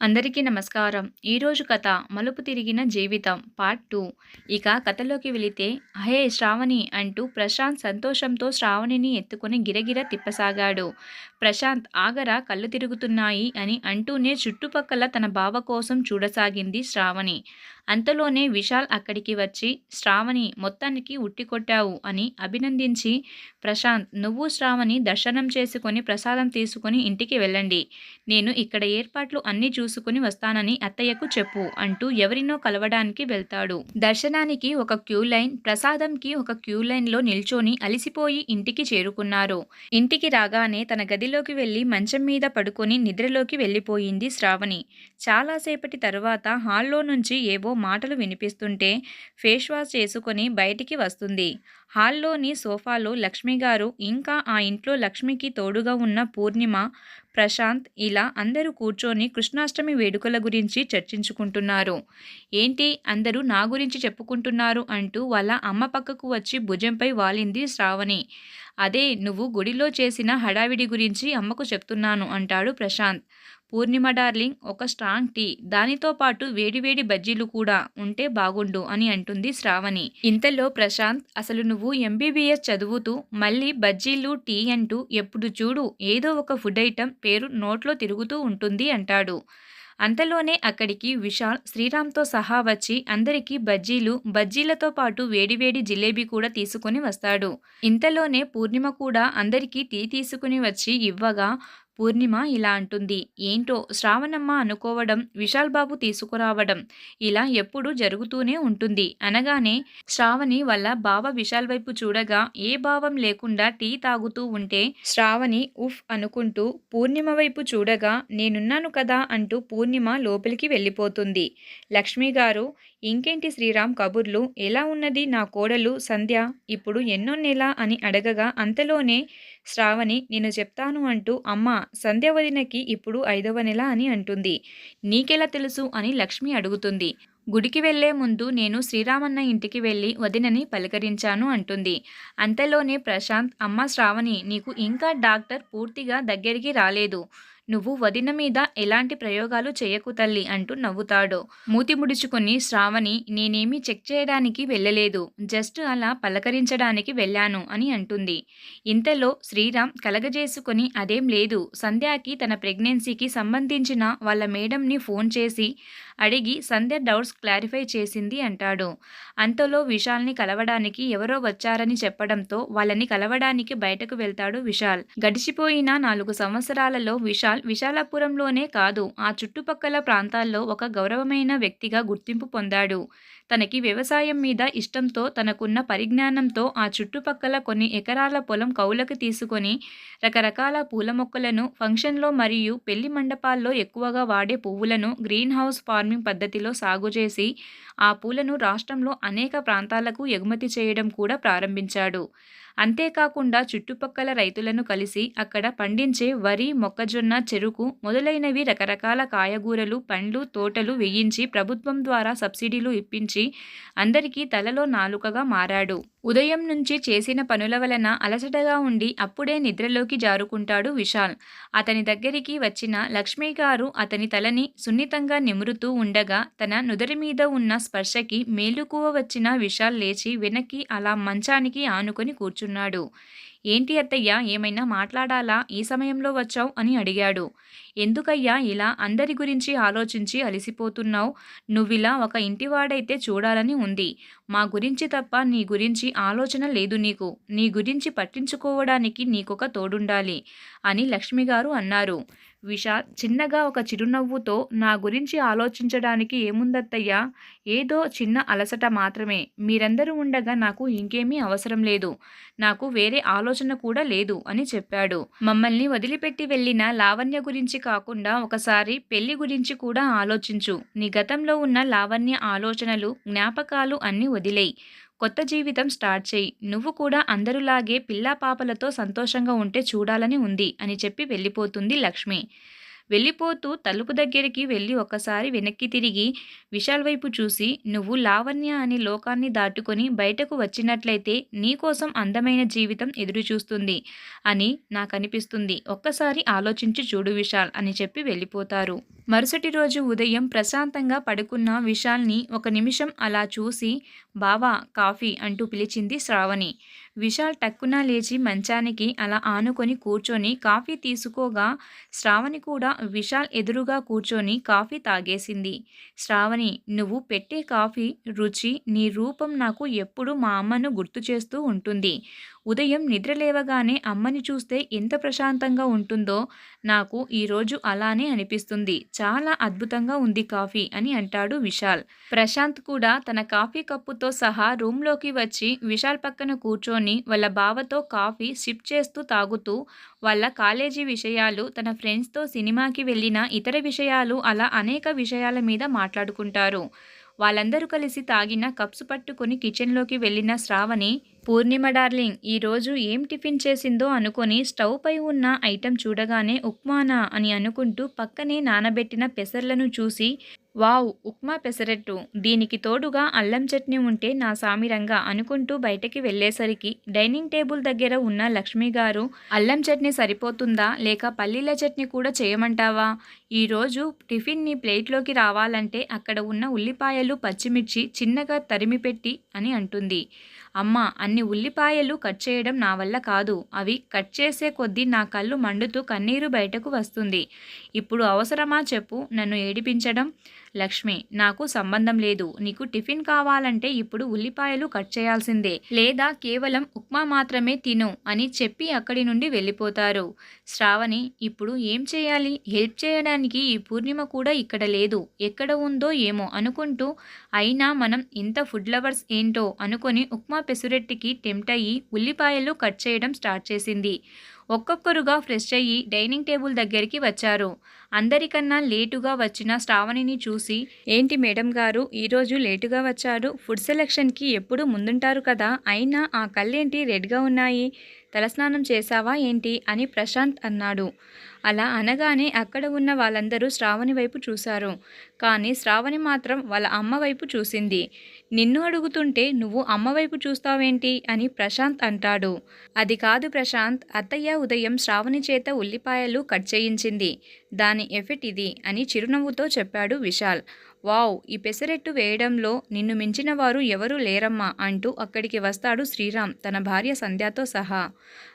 అందరికీ నమస్కారం. ఈరోజు కథ మలుపు తిరిగిన జీవితం పార్ట్ టూ. ఇక కథలోకి వెళితే హే శ్రావణి అంటూ ప్రశాంత్ సంతోషంతో శ్రావణిని ఎత్తుకొని గిరగిర తిప్పసాగాడు. ప్రశాంత్ ఆగరా కళ్ళు తిరుగుతున్నాయి అని అంటూనే చుట్టుపక్కల తన బావ కోసం చూడసాగింది శ్రావణి. అంతలోనే విశాల్ అక్కడికి వచ్చి శ్రావణి మొత్తానికి ఉట్టి కొట్టావు అని అభినందించి ప్రశాంత్ నువ్వు శ్రావణి దర్శనం చేసుకొని ప్రసాదం తీసుకొని ఇంటికి వెళ్ళండి. నేను ఇక్కడ ఏర్పాట్లు అన్నీ చూసుకుని వస్తానని అత్తయ్యకు చెప్పు అంటూ ఎవరినో కలవడానికి వెళ్తాడు. దర్శనానికి ఒక క్యూ లైన్ ప్రసాదంకి ఒక క్యూ లైన్లో నిల్చొని అలిసిపోయి ఇంటికి చేరుకున్నారు. ఇంటికి రాగానే తన గదిలోకి వెళ్ళి మంచం మీద పడుకొని నిద్రలోకి వెళ్ళిపోయింది శ్రావణి. చాలాసేపటి తర్వాత హాల్లో నుంచి ఏవో మాటలు వినిపిస్తుంటే ఫేస్ వాష్ చేసుకొని బయటికి వస్తుంది. హాల్లోని సోఫాలో లక్ష్మి గారు ఇంకా ఆ ఇంట్లో లక్ష్మికి తోడుగా ఉన్న పూర్ణిమ ప్రశాంత్ ఇలా అందరూ కూర్చొని కృష్ణాష్టమి వేడుకల గురించి చర్చించుకుంటున్నారు. ఏంటి అందరూ నా గురించి చెప్పుకుంటున్నారు అంటూ వాళ్ళ అమ్మ పక్కకు వచ్చి భుజంపై వాలింది శ్రావణి. అదే నువ్వు గుడిలో చేసిన హడావిడి గురించి అమ్మకు చెప్తున్నాను అంటాడు ప్రశాంత్. పూర్ణిమ డార్లింగ్ ఒక స్ట్రాంగ్ టీ. దానితో పాటు వేడివేడి బజ్జీలు కూడా ఉంటే బాగుండు అని అంటుంది శ్రావణి. ఇంతలో ప్రశాంత్ అసలు నువ్వు ఎంబీబీఎస్ చదువుతూ మళ్ళీ బజ్జీలు టీ అంటూ ఎప్పుడు చూడు ఏదో ఒక ఫుడ్ ఐటెం పేరు నోట్లో తిరుగుతూ ఉంటుంది అంటాడు. అంతలోనే అక్కడికి విశాల్ శ్రీరామ్తో సహా వచ్చి అందరికీ బజ్జీలు బజ్జీలతో పాటు వేడివేడి జిలేబీ కూడా తీసుకుని వస్తాడు. ఇంతలోనే పూర్ణిమ కూడా అందరికీ టీ తీసుకుని వచ్చి ఇవ్వగా పూర్ణిమ ఇలా అంటుంది. ఏంటో శ్రావణమ్మ అనుకోవడం విశాల్ బాబు తీసుకురావడం ఇలా ఎప్పుడు జరుగుతూనే ఉంటుంది. అనగానే శ్రావణి వల్ల బావ విశాల్ వైపు చూడగా ఏ భావం లేకుండా టీ తాగుతూ ఉంటే శ్రావణి ఉఫ్ అనుకుంటూ పూర్ణిమ వైపు చూడగా నేనున్నాను కదా అంటూ పూర్ణిమ లోపలికి వెళ్ళిపోతుంది. లక్ష్మి గారు ఇంకేంటి శ్రీరామ్ కబుర్లు? ఎలా ఉన్నది నా కోడలు సంధ్య? ఇప్పుడు ఎన్నో నెల అని అడగగా అంతలోనే శ్రావణి నేను చెప్తాను అంటూ అమ్మ సంధ్య వదినకి ఇప్పుడు ఐదవ నెల అని అంటుంది. నీకెలా తెలుసు అని లక్ష్మి అడుగుతుంది. గుడికి వెళ్ళే ముందు నేను శ్రీరామన్న ఇంటికి వెళ్ళి వదినని పలకరించాను అంటుంది. అంతలోనే ప్రశాంత్ అమ్మ శ్రావణి నీకు ఇంకా డాక్టర్ పూర్తిగా దగ్గరికి రాలేదు. నువ్వు వదిన మీద ఎలాంటి ప్రయోగాలు చేయకు తల్లి అంటూ నవ్వుతాడు. మూతి ముడుచుకుని శ్రావణి నేనేమీ చెక్ చేయడానికి వెళ్ళలేదు. జస్ట్ అలా పలకరించడానికి వెళ్ళాను అని అంటుంది. ఇంతలో శ్రీరామ్ కలగజేసుకుని అదేం లేదు. సంధ్యాకి తన ప్రెగ్నెన్సీకి సంబంధించిన వాళ్ళ మేడంని ఫోన్ చేసి అడిగి సంధ్య డౌట్స్ క్లారిఫై చేసింది అంటాడు. అంతలో విశాల్ని కలవడానికి ఎవరో వచ్చారని చెప్పడంతో వాళ్ళని కలవడానికి బయటకు వెళ్తాడు విశాల్. గడిచిపోయిన నాలుగు సంవత్సరాలలో విశాల్ విశాలాపురంలోనే కాదు ఆ చుట్టుపక్కల ప్రాంతాల్లో ఒక గౌరవమైన వ్యక్తిగా గుర్తింపు పొందాడు. తనకి వ్యవసాయం మీద ఇష్టంతో తనకున్న పరిజ్ఞానంతో ఆ చుట్టుపక్కల కొన్ని ఎకరాల పొలం కౌలకు తీసుకొని రకరకాల పూల మొక్కలను ఫంక్షన్లో మరియు పెళ్ళి మండపాల్లో ఎక్కువగా వాడే పువ్వులను గ్రీన్ హౌస్ ఫార్మింగ్ పద్ధతిలో సాగు చేసి ఆ పూలను రాష్ట్రంలో అనేక ప్రాంతాలకు ఎగుమతి చేయడం కూడా ప్రారంభించాడు. అంతేకాకుండా చుట్టుపక్కల రైతులను కలిసి అక్కడ పండించే వరి మొక్కజొన్న చెరుకు మొదలైనవి రకరకాల కాయగూరలు పండ్లు తోటలు వేయించి ప్రభుత్వం ద్వారా సబ్సిడీలు ఇప్పించి అందరికీ తలలో నాలుకగా మారాడు. ఉదయం నుంచి చేసిన పనుల వలన అలసటగా ఉండి అప్పుడే నిద్రలోకి జారుకుంటాడు విశాల్. అతని దగ్గరికి వచ్చిన లక్ష్మీ గారు అతని తలని సున్నితంగా నిమురుతూ ఉండగా తన నుదరి మీద ఉన్న స్పర్శకి మేలుకువ వచ్చిన విశాల్ లేచి వెనక్కి అలా మంచానికి ఆనుకొని కూర్చున్నాడు. ఏంటి అత్తయ్య ఏమైనా మాట్లాడాలా? ఈ సమయంలో వచ్చావు అని అడిగాడు. ఎందుకయ్యా ఇలా అందరి గురించి ఆలోచించి అలసిపోతున్నావు? నువ్విలా ఒక ఇంటివాడైతే చూడాలని ఉంది. మా గురించి తప్ప నీ గురించి ఆలోచన లేదు నీకు. నీ గురించి పట్టించుకోవడానికి నీకొక తోడుండాలి అని లక్ష్మిగారు అన్నారు. విశాల్ చిన్నగా ఒక చిరునవ్వుతో నా గురించి ఆలోచించడానికి ఏముందత్తయ్యా? ఏదో చిన్న అలసట మాత్రమే. మీరందరూ ఉండగా నాకు ఇంకేమీ అవసరం లేదు. నాకు వేరే ఆలోచన కూడా లేదు అని చెప్పాడు. మమ్మల్ని వదిలిపెట్టి వెళ్ళిన లావణ్య గురించి కాకుండా ఒకసారి పెళ్ళి గురించి కూడా ఆలోచించు. నీ గతంలో ఉన్న లావణ్య ఆలోచనలు జ్ఞాపకాలు అన్నీ వదిలేయి. కొత్త జీవితం స్టార్ట్ చేయి. నువ్వు కూడా అందరులాగే పిల్లా పాపలతో సంతోషంగా ఉంటే చూడాలని ఉంది అని చెప్పి వెళ్ళిపోతుంది లక్ష్మి. వెళ్ళిపోతూ తలుపు దగ్గరికి వెళ్ళి ఒకసారి వెనక్కి తిరిగి విశాల్ వైపు చూసి నువ్వు లావణ్య అనే లోకాన్ని దాటుకొని బయటకు వచ్చినట్లయితే నీకోసం అందమైన జీవితం ఎదురుచూస్తుంది అని నాకు అనిపిస్తుంది ఒక్కసారి ఆలోచించి చూడు విశాల్ అని చెప్పి వెళ్ళిపోతారు. మరుసటి రోజు ఉదయం ప్రశాంతంగా పడుకున్న విశాల్ని ఒక నిమిషం అలా చూసి బావా కాఫీ అంటూ పిలిచింది శ్రావణి. విశాల్ టక్కున లేచి మంచానికి అలా ఆనుకొని కూర్చొని కాఫీ తీసుకోగా శ్రావణి కూడా విశాల్ ఎదురుగా కూర్చొని కాఫీ తాగేసింది. శ్రావణి నువ్వు పెట్టే కాఫీ రుచి నీ రూపం నాకు ఎప్పుడు మా అమ్మను గుర్తు చేస్తూ ఉంటుంది. ఉదయం నిద్ర లేవగానే అమ్మని చూస్తే ఎంత ప్రశాంతంగా ఉంటుందో నాకు ఈరోజు అలానే అనిపిస్తుంది. చాలా అద్భుతంగా ఉంది కాఫీ అని అంటాడు విశాల్. ప్రశాంత్ కూడా తన కాఫీ కప్పుతో సహా రూమ్లోకి వచ్చి విశాల్ పక్కన కూర్చొని వాళ్ళ బావతో కాఫీ షిప్ చేస్తూ తాగుతూ వాళ్ళ కాలేజీ విషయాలు తన ఫ్రెండ్స్తో సినిమాకి వెళ్ళిన ఇతర విషయాలు అలా అనేక విషయాల మీద మాట్లాడుకుంటారు. వాళ్ళందరూ కలిసి తాగిన కప్స్ పట్టుకొని కిచెన్లోకి వెళ్ళిన శ్రావణి పూర్ణిమ డార్లింగ్ ఈరోజు ఏం టిఫిన్ చేసిందో అనుకొని స్టవ్ పై ఉన్న ఐటెం చూడగానే ఉప్మానా అని అనుకుంటూ పక్కనే నానబెట్టిన పెసర్లను చూసి వావ్ ఉప్మా పెసరట్టు. దీనికి తోడుగా అల్లం చట్నీ ఉంటే నా సామిరంగా అనుకుంటూ బయటకి వెళ్ళేసరికి డైనింగ్ టేబుల్ దగ్గర ఉన్న లక్ష్మి గారు అల్లం చట్నీ సరిపోతుందా? లేక పల్లీల చట్నీ కూడా చేయమంటావా? ఈరోజు టిఫిన్ని ప్లేట్లోకి రావాలంటే అక్కడ ఉన్న ఉల్లిపాయలు పచ్చిమిర్చి చిన్నగా తరిమి పెట్టి అని అంటుంది. అమ్మ అన్ని ఉల్లిపాయలు కట్ చేయడం నా వల్ల కాదు. అవి కట్ చేసే కొద్దీ నా కళ్ళు మండుతూ కన్నీరు బయటకు వస్తుంది. ఇప్పుడు అవసరమా చెప్పు. నన్ను ఏడిపించడం? లక్ష్మి నాకు సంబంధం లేదు. నీకు టిఫిన్ కావాలంటే ఇప్పుడు ఉల్లిపాయలు కట్ చేయాల్సిందే. లేదా కేవలం ఉప్మా మాత్రమే తిను అని చెప్పి అక్కడి నుండి వెళ్ళిపోతారు. శ్రావణి ఇప్పుడు ఏం చేయాలి? హెల్ప్ చేయడానికి ఈ పూర్ణిమ కూడా ఇక్కడ లేదు. ఎక్కడ ఉందో ఏమో అనుకుంటూ అయినా మనం ఇంత ఫుడ్ లవర్స్ ఏంటో అనుకొని ఉప్మా పెసురెట్టికి టెంప్ట్ అయ్యి ఉల్లిపాయలు కట్ చేయడం స్టార్ట్ చేసింది. ఒక్కొక్కరుగా ఫ్రెష్ అయ్యి డైనింగ్ టేబుల్ దగ్గరికి వచ్చారు. అందరికన్నా లేటుగా వచ్చిన శ్రావణిని చూసి ఏంటి మేడం గారు ఈరోజు లేటుగా వచ్చారు? ఫుడ్ సెలెక్షన్కి ఎప్పుడు ముందుంటారు కదా అయినా ఆ కళ్ళేంటి రెడ్గా ఉన్నాయి? తలస్నానం చేశావా ఏంటి? అని ప్రశాంత్ అన్నాడు. అలా అనగానే అక్కడ ఉన్న వాళ్ళందరూ శ్రావణి వైపు చూశారు. కానీ శ్రావణి మాత్రం వాళ్ళ అమ్మ వైపు చూసింది. నిన్ను అడుగుతుంటే నువ్వు అమ్మ వైపు చూస్తావేంటి? అని ప్రశాంత్ అంటాడు. అది కాదు ప్రశాంత్ అత్తయ్య ఉదయం శ్రావణి చేత ఉల్లిపాయలు కట్ చేయించింది. దాని ఎఫెక్ట్ ఇది అని చిరునవ్వుతో చెప్పాడు విశాల్. వావ్ ఈ పెసరెట్టు వేయడంలో నిన్ను మించిన వారు ఎవరూ లేరమ్మా అంటూ అక్కడికి వస్తాడు శ్రీరామ్ తన భార్య సంధ్యతో సహా.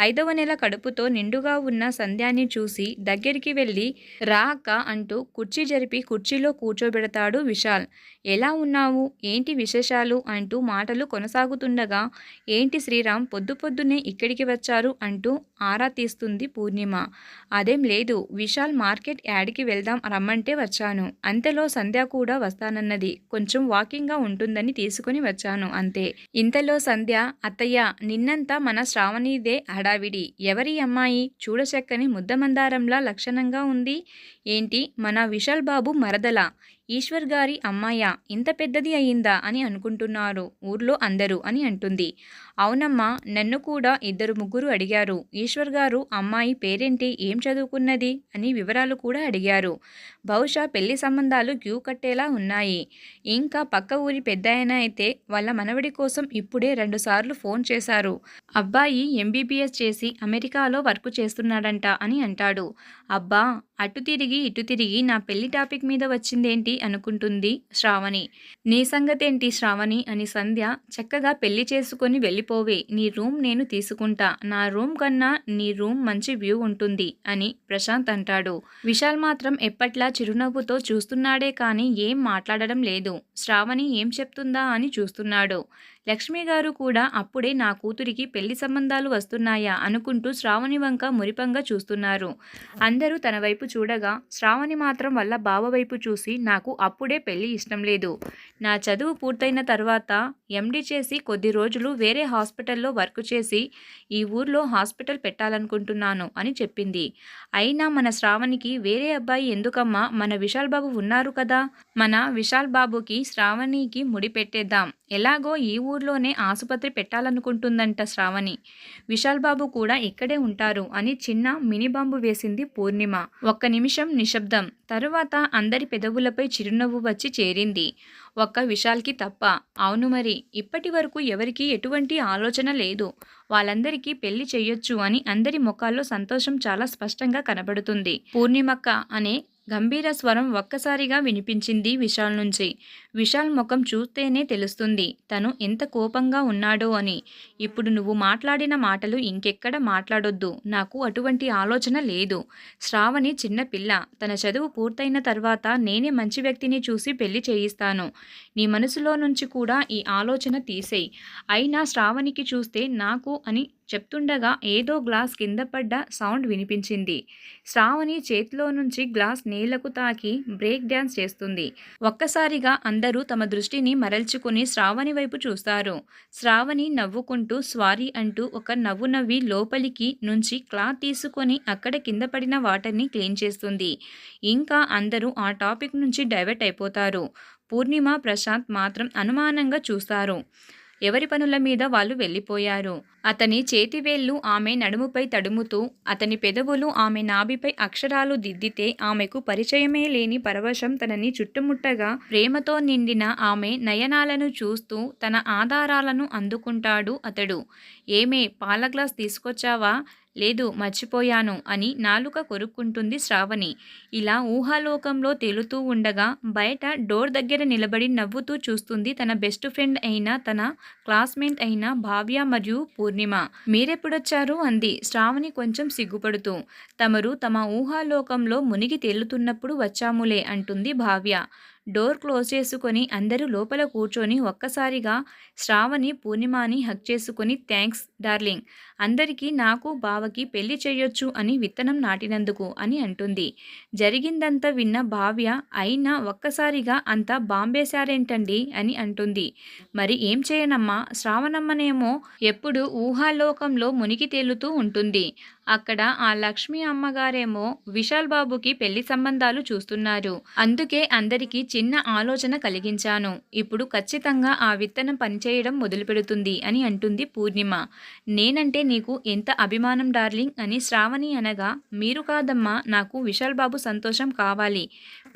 ఐదవ నెల కడుపుతో నిండుగా ఉన్న సంధ్యాన్ని చూసి దగ్గరికి వెళ్ళి రా అక్క అంటూ కుర్చీ జరిపి కుర్చీలో కూర్చోబెడతాడు విశాల్. ఎలా ఉన్నావు? ఏంటి విశేషాలు? అంటూ మాటలు కొనసాగుతుండగా ఏంటి శ్రీరామ్ పొద్దు పొద్దున్నే ఇక్కడికి వచ్చారు అంటూ ఆరా తీస్తుంది పూర్ణిమ. అదేం లేదు విశాల్ మార్కెట్ యాడ్కి వెళ్దాం రమ్మంటే వచ్చాను. అంతలో సంధ్య కూడా కూడా వస్తానన్నది. కొంచెం వాకింగ్గా ఉంటుందని తీసుకుని వచ్చాను. అంతే. ఇంతలో సంధ్య అత్తయ్య నిన్నంతా మన శ్రావణిదే హడావిడి. ఎవరి అమ్మాయి? చూడచక్కని ముద్దమందారంలా లక్షణంగా ఉంది. ఏంటి? మన విశాల్ బాబు మరదల. ఈశ్వర్ గారి అమ్మాయ ఇంత పెద్దది అయిందా అని అనుకుంటున్నారు. ఊర్లో అందరూ అని అంటుంది. అవునమ్మా నన్ను కూడా ఇద్దరు ముగ్గురు అడిగారు. ఈశ్వర్ గారు అమ్మాయి పేరేంటి ఏం చదువుకున్నది అని వివరాలు కూడా అడిగారు. బహుశా పెళ్ళి సంబంధాలు క్యూ కట్టేలా ఉన్నాయి. ఇంకా పక్క ఊరి పెద్దాయన అయితే వాళ్ళ మనవడి కోసం ఇప్పుడే రెండుసార్లు ఫోన్ చేశారు. అబ్బాయి ఎంబీబీఎస్ చేసి అమెరికాలో వర్క్ చేస్తున్నాడంట అని అంటాడు. అబ్బా అటు తిరిగి ఇటు తిరిగి నా పెళ్ళి టాపిక్ మీద వచ్చిందేంటి? అనుకుంటుంది శ్రావణి. నీ సంగతేంటి శ్రావణి? అని సంధ్య చక్కగా పెళ్ళి చేసుకొని వెళ్ళిపోవే. నీ రూమ్ నేను తీసుకుంటా. నా రూమ్ కన్నా నీ రూమ్ మంచి వ్యూ ఉంటుంది అని ప్రశాంత్ అంటాడు. విశాల్ మాత్రం ఎప్పట్లా చిరునవ్వుతో చూస్తున్నాడే కానీ ఏం మాట్లాడడం లేదు. శ్రావణి ఏం చెప్తుందా అని చూస్తున్నాడు. లక్ష్మి గారు కూడా అప్పుడే నా కూతురికి పెళ్ళి సంబంధాలు వస్తున్నాయా అనుకుంటూ శ్రావణి వంక మురిపంగా చూస్తున్నారు. అందరూ తన వైపు చూడగా శ్రావణి మాత్రం వల్ల బావ వైపు చూసి నాకు అప్పుడే పెళ్ళి ఇష్టం లేదు. నా చదువు పూర్తయిన తర్వాత ఎండి చేసి కొద్ది రోజులు వేరే హాస్పిటల్లో వర్క్ చేసి ఈ ఊర్లో హాస్పిటల్ పెట్టాలనుకుంటున్నాను అని చెప్పింది. అయినా మన శ్రావణికి వేరే అబ్బాయి ఎందుకమ్మా? మన విశాల్ బాబు ఉన్నారు కదా? మన విశాల్ బాబుకి శ్రావణికి ముడి పెట్టేద్దాం ఎలాగో ఈ ఊర్లోనే ఆసుపత్రి పెట్టాలనుకుంటుందంట శ్రావణి. విశాల్ బాబు కూడా ఇక్కడే ఉంటారు అని చిన్న మినీ బాంబు వేసింది పూర్ణిమ. ఒక్క నిమిషం నిశ్శబ్దం. తరువాత అందరి పెదవులపై చిరునవ్వు వచ్చి చేరింది. ఒక్క విశాల్కి తప్ప. అవును మరి ఇప్పటి వరకు ఎవరికీ ఎటువంటి ఆలోచన లేదు. వాళ్ళందరికీ పెళ్ళి చేయొచ్చు అని అందరి ముఖాల్లో సంతోషం చాలా స్పష్టంగా కనబడుతుంది. పూర్ణిమక్క అనే గంభీర స్వరం ఒక్కసారిగా వినిపించింది విశాల్ నుంచి. విశాల్ ముఖం చూస్తేనే తెలుస్తుంది తను ఎంత కోపంగా ఉన్నాడో అని. ఇప్పుడు నువ్వు మాట్లాడిన మాటలు ఇంకెక్కడ మాట్లాడొద్దు నాకు అటువంటి ఆలోచన లేదు. శ్రావణి చిన్న పిల్ల తన చదువు పూర్తయిన తర్వాత నేనే మంచి వ్యక్తిని చూసి పెళ్ళి చేయిస్తాను. నీ మనసులో నుంచి కూడా ఈ ఆలోచన తీసేయి. అయినా శ్రావణికి చూస్తే నాకు అని చెప్తుండగా ఏదో గ్లాస్ కింద పడ్డ సౌండ్ వినిపించింది. శ్రావణి చేతిలో నుంచి గ్లాస్ నేలకు తాకి బ్రేక్ డ్యాన్స్ చేస్తుంది. ఒక్కసారిగా అందరూ తమ దృష్టిని మరల్చుకుని శ్రావణి వైపు చూస్తారు. శ్రావణి నవ్వుకుంటూ స్వారీ అంటూ ఒక నవ్వు నవ్వి లోపలికి నుంచి క్లాత్ తీసుకొని అక్కడ కింద పడిన వాటర్ని క్లీన్ చేస్తుంది. ఇంకా అందరూ ఆ టాపిక్ నుంచి డైవర్ట్ అయిపోతారు. పూర్ణిమ ప్రశాంత్ మాత్రం అనుమానంగా చూస్తారు. ఎవరి పనుల మీద వాళ్ళు వెళ్ళిపోయారు. అతని చేతివేళ్ళు ఆమె నడుముపై తడుముతూ అతని పెదవులు ఆమె నాభిపై అక్షరాలు దిద్దితే ఆమెకు పరిచయమే లేని పరవశం తనని చుట్టుముట్టగా ప్రేమతో నిండిన ఆమె నయనాలను చూస్తూ తన ఆధారాలను అందుకుంటాడు అతడు. ఏమే పాల గ్లాస్ తీసుకొచ్చావా? లేదు మర్చిపోయాను అని నాలుక కొరుక్కుంటుంది శ్రావణి. ఇలా ఊహాలోకంలో తేలుతూ ఉండగా బయట డోర్ దగ్గర నిలబడి నవ్వుతూ చూస్తుంది తన బెస్ట్ ఫ్రెండ్ అయిన తన క్లాస్మేట్ అయిన భావ్య మరియు పూర్ణిమ. మీరెప్పుడొచ్చారు? అంది శ్రావణి కొంచెం సిగ్గుపడుతూ. తమరు తమ ఊహాలోకంలో మునిగి తేలుతున్నప్పుడు వచ్చాములే అంటుంది భావ్య. డోర్ క్లోజ్ చేసుకొని అందరూ లోపల కూర్చొని ఒక్కసారిగా శ్రావణి పూర్ణిమాని హక్ చేసుకొని థ్యాంక్స్ డార్లింగ్. అందరికీ నాకు బావకి పెళ్ళి చేయొచ్చు అని విత్తనం నాటినందుకు అని అంటుంది. జరిగిందంతా విన్న భావ్య అయినా ఒక్కసారిగా అంతా బాంబేశారేంటండి అని అంటుంది. మరి ఏం చేయనమ్మా? శ్రావణమ్మనేమో ఎప్పుడు ఊహాలోకంలో మునిగి తేలుతూ ఉంటుంది. అక్కడ ఆ లక్ష్మి అమ్మగారేమో విశాల్ బాబుకి పెళ్ళి సంబంధాలు చూస్తున్నారు. అందుకే అందరికీ చిన్న ఆలోచన కలిగించాను. ఇప్పుడు ఖచ్చితంగా ఆ విత్తనం పనిచేయడం మొదలుపెడుతుంది అని అంటుంది పూర్ణిమ. నేనంటే నీకు ఎంత అభిమానం డార్లింగ్ అని శ్రావణి అనగా మీరు కాదమ్మా నాకు విశాల్ బాబు సంతోషం కావాలి.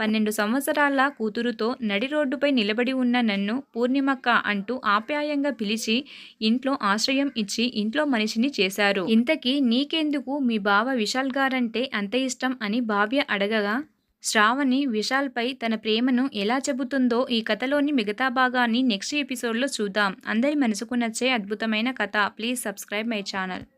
పన్నెండు సంవత్సరాల కూతురుతో నడి రోడ్డుపై నిలబడి ఉన్న నన్ను పూర్ణిమక్క అంటూ ఆప్యాయంగా పిలిచి ఇంట్లో ఆశ్రయం ఇచ్చి ఇంట్లో మనిషిని చేశారు. ఇంతకీ నీకెందుకు మీ బావ విశాల్ గారంటే అంత ఇష్టం అని భావ్య అడగగా శ్రావణి విశాల్పై తన ప్రేమను ఎలా చెబుతుందో ఈ కథలోని మిగతా భాగాన్ని నెక్స్ట్ ఎపిసోడ్లో చూద్దాం. అందరి మనసుకు నచ్చే అద్భుతమైన కథ. Please subscribe my channel.